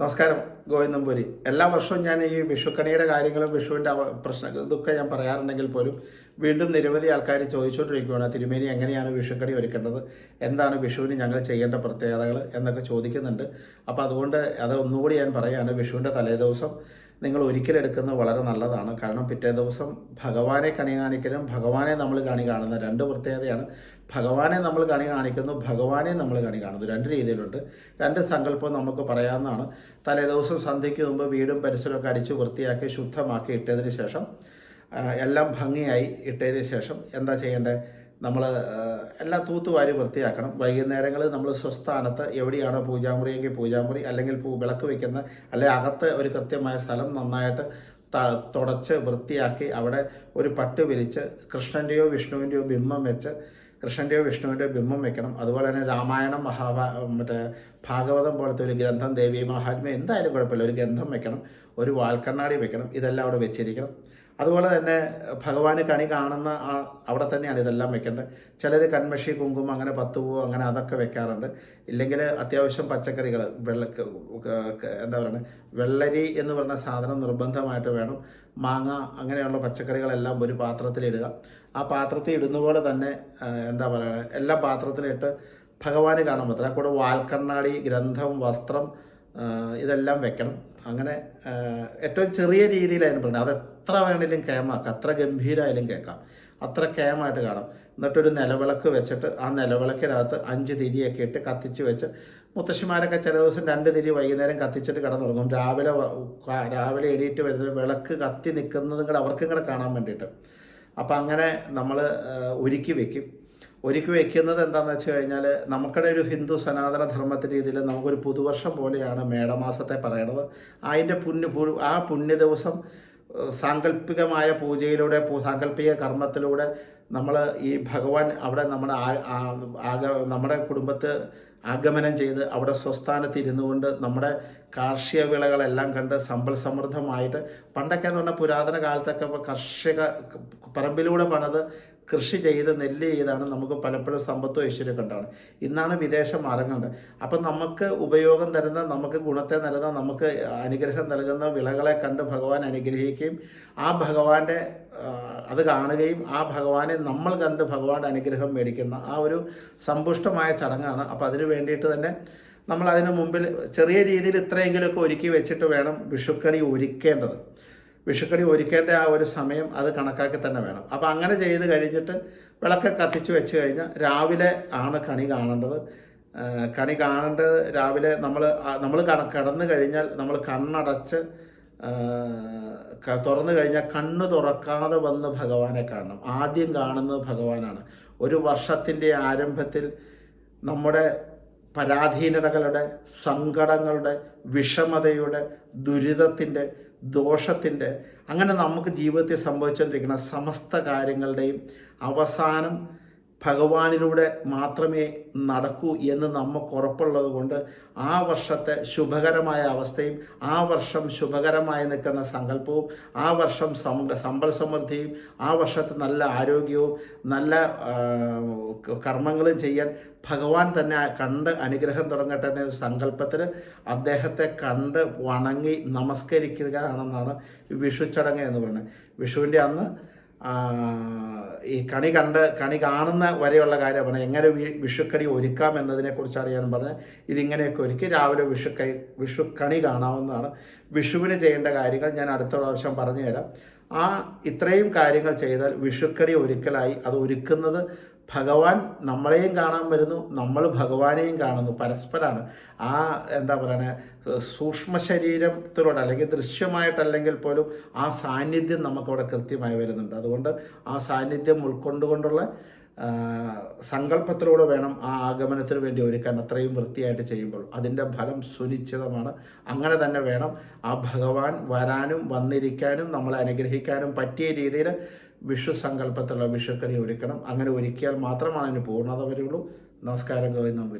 നമസ്കാരം ഗോവിന്ദംപുരി എല്ലാ വർഷവും ഞാൻ ഈ വിഷുക്കണിയുടെ കാര്യങ്ങളും വിഷുവിന്റെ പ്രശ്ന ഇതൊക്കെ ഞാൻ പറയാറുണ്ടെങ്കിൽ പോലും വീണ്ടും നിരവധി ആൾക്കാർ ചോദിച്ചുകൊണ്ടിരിക്കുകയാണ് തിരുമേനി എങ്ങനെയാണ് വിഷുക്കടി ഒരുക്കേണ്ടത്? എന്താണ് വിഷുവിന് ഞങ്ങൾ ചെയ്യേണ്ട പ്രത്യേകതകൾ എന്നൊക്കെ ചോദിക്കുന്നുണ്ട്. അപ്പോൾ അതുകൊണ്ട് അത് ഒന്നുകൂടി ഞാൻ പറയുകയാണ് വിഷുവിന്റെ തലേദിവസം നിങ്ങൾ ഒരിക്കലെടുക്കുന്നത് വളരെ നല്ലതാണ്. കാരണം പിറ്റേ ദിവസം ഭഗവാനെ കണി കാണിക്കലും ഭഗവാനെ നമ്മൾ കണി കാണുന്ന രണ്ട് പ്രത്യേകതയാണ്. ഭഗവാനെ നമ്മൾ കണി കാണിക്കുന്നു ഭഗവാനെ നമ്മൾ കണി കാണുന്നു. രണ്ട് രീതിയിലുണ്ട്. രണ്ട് സങ്കല്പം നമുക്ക് പറയാവുന്നതാണ്. തലേദിവസം സന്ധ്യയ്ക്ക് മുമ്പ് വീടും പരിസരമൊക്കെ അടിച്ച് വൃത്തിയാക്കി ശുദ്ധമാക്കി ഇട്ടതിന് ശേഷം എല്ലാം ഭംഗിയായി ഇട്ടതിന് ശേഷം എന്താ ചെയ്യേണ്ടത്? നമ്മൾ എല്ലാം തൂത്തുവാരി വൃത്തിയാക്കണം. വൈകുന്നേരങ്ങളിൽ നമ്മൾ സ്വസ്ഥാനത്ത് എവിടെയാണോ പൂജാമുറിയെങ്കിൽ പൂജാമുറി അല്ലെങ്കിൽ പൂ വിളക്ക് വയ്ക്കുന്ന അല്ലെങ്കിൽ അകത്ത് ഒരു കൃത്യമായ സ്ഥലം നന്നായിട്ട് തുടച്ച് വൃത്തിയാക്കി അവിടെ ഒരു പട്ട് വിരിച്ച് കൃഷ്ണന്റെയോ വിഷ്ണുവിന്റെയോ ബിംബം വെച്ച് കൃഷ്ണന്റെയോ വിഷ്ണുവിന്റെയോ ബിംബം വെക്കണം. അതുപോലെ തന്നെ രാമായണം മഹാഭാ മറ്റേ ഭാഗവതം പോലത്തെ ഒരു ഗ്രന്ഥം ദേവി മഹാത്മ്യം എന്തായാലും കുഴപ്പമില്ല. ഒരു ഗ്രന്ഥം വെക്കണം ഒരു വാൽക്കണ്ണാടി വെക്കണം ഇതെല്ലാം അവിടെ വെച്ചിരിക്കണം. അതുപോലെ തന്നെ ഭഗവാന് കണി കാണുന്ന ആ അവിടെ തന്നെയാണ് ഇതെല്ലാം വെക്കേണ്ടത്. ചിലർ കൺമഷി കുങ്കുമം അങ്ങനെ പത്ത് പൂവ് അങ്ങനെ അതൊക്കെ വെക്കാറുണ്ട്. ഇല്ലെങ്കിൽ അത്യാവശ്യം പച്ചക്കറികൾ വെള്ള എന്താ പറയുക വെള്ളരി എന്ന് പറഞ്ഞ സാധനം നിർബന്ധമായിട്ട് വേണം. മാങ്ങ അങ്ങനെയുള്ള പച്ചക്കറികളെല്ലാം ഒരു പാത്രത്തിലിടുക. ആ പാത്രത്തിൽ ഇടുന്ന പോലെ തന്നെ എന്താ പറയുക എല്ലാ പാത്രത്തിലിട്ട് ഭഗവാന് കാണാൻ പറ്റില്ല. കൂടെ വാൽക്കണ്ണാടി ഗ്രന്ഥം വസ്ത്രം ഇതെല്ലാം വെക്കണം. അങ്ങനെ ഏറ്റവും ചെറിയ രീതിയിലായിരുന്നു പറയുന്നത് അത് എത്ര വേണേലും കേമാക്കാം അത്ര ഗംഭീരമായാലും കേൾക്കാം. അത്ര കേമായിട്ട് കാണാം. എന്നിട്ടൊരു നിലവിളക്ക് വെച്ചിട്ട് ആ നിലവിളക്കിനകത്ത് അഞ്ച് തിരിയൊക്കെ ഇട്ട് കത്തിച്ച് വെച്ച് മുത്തശ്ശിമാരൊക്കെ ചില ദിവസം രണ്ട് തിരി വൈകുന്നേരം കത്തിച്ചിട്ട് കിടന്നുറങ്ങും. രാവിലെ രാവിലെ എണീറ്റ് വരുന്നത് വിളക്ക് കത്തി നിൽക്കുന്നതും കൂടെ അവർക്കും കൂടെ കാണാൻ വേണ്ടിയിട്ട്. അപ്പം അങ്ങനെ നമ്മൾ ഒരുക്കി വെക്കും. ഒരുക്കി വെക്കുന്നത് എന്താണെന്ന് വെച്ച് കഴിഞ്ഞാൽ നമുക്കിടെ ഒരു ഹിന്ദു സനാതന ധർമ്മത്തിന്റെ രീതിയിൽ നമുക്കൊരു പുതുവർഷം പോലെയാണ് മേടമാസത്തെ പറയണത്. അതിന്റെ പുണ്യ ആ പുണ്യ ദിവസം സാങ്കല്പികമായ പൂജയിലൂടെ സാങ്കല്പിക കർമ്മത്തിലൂടെ നമ്മൾ ഈ ഭഗവാൻ അവിടെ നമ്മുടെ ആഗ നമ്മുടെ കുടുംബത്ത് ആഗമനം ചെയ്ത് അവിടെ സ്വസ്ഥാനത്ത് ഇരുന്നു കൊണ്ട് നമ്മുടെ കാർഷിക വിളകളെല്ലാം കണ്ട് സമ്പൽ സമൃദ്ധമായിട്ട് പണ്ടൊക്കെ എന്ന് പറഞ്ഞാൽ പുരാതന കാലത്തൊക്കെ കർഷക പറമ്പിലൂടെ പണിത് കൃഷി ചെയ്ത് നെല്ല് ചെയ്താണ് നമുക്ക് പലപ്പോഴും സമ്പത്തും ഐശ്വര്യമൊക്കെ ഉണ്ടാവുന്നത്. ഇന്നാണ് വിദേശ മാർഗങ്ങളുണ്ട് അപ്പം നമുക്ക് ഉപയോഗം തരുന്ന നമുക്ക് ഗുണത്തെ നൽകുന്ന നമുക്ക് അനുഗ്രഹം നൽകുന്ന വിളകളെ കണ്ട് ഭഗവാൻ അനുഗ്രഹിക്കുകയും ആ ഭഗവാന്റെ അത് കാണുകയും ആ ഭഗവാനെ നമ്മൾ കണ്ട് ഭഗവാന്റെ അനുഗ്രഹം മേടിക്കുന്ന ആ ഒരു സമ്പുഷ്ടമായ ചടങ്ങാണ്. അപ്പോൾ അതിനു വേണ്ടിയിട്ട് തന്നെ നമ്മൾ അതിന് മുമ്പിൽ ചെറിയ രീതിയിൽ ഇത്രയെങ്കിലുമൊക്കെ ഒരുക്കി വെച്ചിട്ട് വേണം വിഷുക്കണി ഒരുക്കേണ്ടത്. വിഷുക്കണി ഒരുക്കേണ്ട ആ ഒരു സമയം അത് കണക്കാക്കി തന്നെ വേണം. അപ്പോൾ അങ്ങനെ ചെയ്ത് കഴിഞ്ഞിട്ട് വിളക്ക് കത്തിച്ച് വെച്ച് കഴിഞ്ഞാൽ രാവിലെ ആണ് കണി കാണേണ്ടത്. കണി കാണേണ്ടത് രാവിലെ നമ്മൾ നമ്മൾ കിടന്നു കഴിഞ്ഞാൽ നമ്മൾ കണ്ണടച്ച് തുറന്നു കഴിഞ്ഞാൽ കണ്ണ് തുറക്കാതെ വന്ന് ഭഗവാനെ കാണണം. ആദ്യം കാണുന്നത് ഭഗവാനാണ്. ഒരു വർഷത്തിന്റെ ആരംഭത്തിൽ നമ്മുടെ പരാധീനതകളുടെ സങ്കടങ്ങളുടെ വിഷമതയുടെ ദുരിതത്തിന്റെ ദോഷത്തിന്റെ അങ്ങനെ നമുക്ക് ജീവിതത്തിൽ സംഭവിച്ചുകൊണ്ടിരിക്കുന്ന സമസ്ത കാര്യങ്ങളുടെയും അവസാനം ഭഗവാനിലൂടെ മാത്രമേ നടക്കൂ എന്ന് നമുക്ക് ഉറപ്പുള്ളത് കൊണ്ട് ആ വർഷത്തെ ശുഭകരമായ അവസ്ഥയും ആ വർഷം ശുഭകരമായി നിൽക്കുന്ന സങ്കല്പവും ആ വർഷം സമ്പൽ സമൃദ്ധിയും ആ വർഷത്തെ നല്ല ആരോഗ്യവും നല്ല കർമ്മങ്ങളും ചെയ്യാൻ ഭഗവാൻ തന്നെ കണ്ട് അനുഗ്രഹം തുടങ്ങട്ടെ എന്ന സങ്കല്പത്തിൽ അദ്ദേഹത്തെ കണ്ട് വണങ്ങി നമസ്കരിക്കുകയാണെന്നാണ് വിഷു ചടങ്ങ് എന്ന് പറയുന്നത്. വിഷുവിന്റെ അന്ന് ഈ കണി കണ്ട് കണി കാണുന്ന വരെയുള്ള കാര്യം പറഞ്ഞത് എങ്ങനെ വിഷുക്കണി ഒരുക്കാം എന്നതിനെക്കുറിച്ചാണ് ഞാൻ പറഞ്ഞത് ഇതിങ്ങനെയൊക്കെ ഒരുക്കി രാവിലെ വിഷുക്കൈ വിഷുക്കണി കാണാവുന്നതാണ്. വിഷുവിന് ചെയ്യേണ്ട കാര്യങ്ങൾ ഞാൻ അടുത്ത പ്രാവശ്യം പറഞ്ഞുതരാം. ആ ഇത്രയും കാര്യങ്ങൾ ചെയ്താൽ വിഷുക്കണി ഒരുക്കലായി അത് ഒരുക്കുന്നത് ഭഗവാൻ നമ്മളെയും കാണാൻ വരുന്നു നമ്മൾ ഭഗവാനെയും കാണുന്നു പരസ്പരമാണ് ആ എന്താ പറയണേ സൂക്ഷ്മ ശരീരത്തിലൂടെ അല്ലെങ്കിൽ ദൃശ്യമായിട്ടല്ലെങ്കിൽ പോലും ആ സാന്നിധ്യം നമുക്കവിടെ കൃത്യമായി വരുന്നുണ്ട്. അതുകൊണ്ട് ആ സാന്നിധ്യം ഉൾക്കൊണ്ടുകൊണ്ടുള്ള സങ്കല്പത്തിലൂടെ വേണം ആ ആഗമനത്തിന് വേണ്ടി ഒരുക്കാൻ അത്രയും വൃത്തിയായിട്ട് ചെയ്യുമ്പോൾ. അതിന്റെ ഫലം സുനിശ്ചിതമാണ്. അങ്ങനെ തന്നെ വേണം ആ ഭഗവാൻ വരാനും വന്നിരിക്കാനും നമ്മളെ അനുഗ്രഹിക്കാനും പറ്റിയ രീതിയിൽ വിഷു സങ്കല്പത്തിലുള്ള വിഷുക്കണി ഒരുക്കണം. അങ്ങനെ ഒരുക്കിയാൽ മാത്രമാണ് അതിന് പൂർണത വരുള്ളൂ. നമസ്കാരം ഗോവിന്ദം